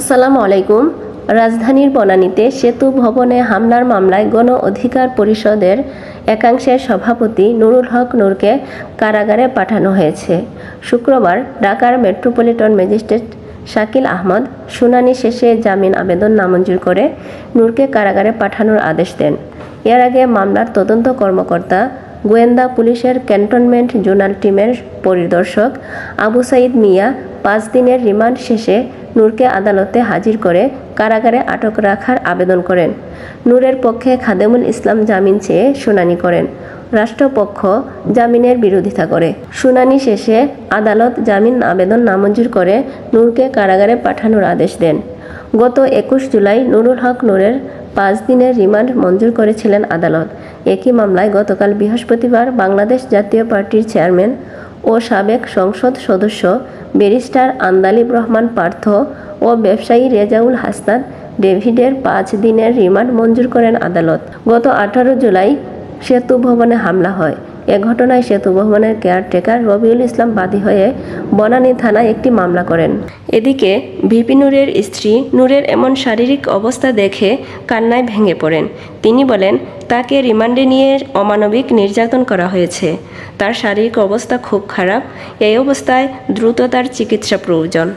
আসসালামু আলাইকুম। রাজধানীর বনানীতে সেতু ভবনে হামলার মামলায় গণ অধিকার পরিষদের একাংশের সভাপতি নুরুল হক নূরকে কারাগারে পাঠানো হয়েছে। শুক্রবার ঢাকার মেট্রোপলিটন ম্যাজিস্ট্রেট শাকিল আহমদ শুনানি শেষে জামিন আবেদন নামঞ্জুর করে নূরকে কারাগারে পাঠানোর আদেশ দেন। এর আগে মামলার তদন্ত কর্মকর্তা, গোয়েন্দা পুলিশের ক্যান্টনমেন্ট জোনাল টিমের পরিদর্শক আবু সাইদ মিয়া পাঁচ দিনের রিমান্ড শেষে নূরকে আদালতে হাজির করে কারাগারে আটক রাখার আবেদন করেন। নূরের পক্ষে খাদেমুল ইসলাম জামিন চেয়ে শুনানি করেন। রাষ্ট্রপক্ষ জামিনের বিরোধিতা করে। শুনানি শেষে আদালত জামিন আবেদন নামঞ্জুর করে নূরকে কারাগারে পাঠানোর আদেশ দেন। গত একুশ জুলাই নুরুল হক নূরের পাঁচ দিনের রিমান্ড মঞ্জুর করেছিলেন আদালত। একই মামলায় গতকাল বৃহস্পতিবার বাংলাদেশ জাতীয় পার্টির চেয়ারম্যান সাবেক সংসদ সদস্য ব্যারিস্টার আন্দালিব রহমান পার্থ ও ব্যবসায়ী রেজাউল হাসনাত ডেভিডের পাঁচ দিনের রিমান্ড মঞ্জুর করেন আদালত। গত আঠারো জুলাই সেতু ভবনে হামলা হয়। এ ঘটনায় সেতু ভবনের কেয়ারটেকার রবিউল ইসলাম বাদী হয়ে বনানী থানায় একটি মামলা করেন। এদিকে ভিপি নূরের স্ত্রী নূরের এমন শারীরিক অবস্থা দেখে কান্নায় ভেঙে পড়েন। তিনি বলেন, তাকে রিমান্ডে নিয়ে অমানবিক নির্যাতন করা হয়েছে। তার শারীরিক অবস্থা খুব খারাপ। এই অবস্থায় দ্রুত তার চিকিৎসা প্রয়োজন।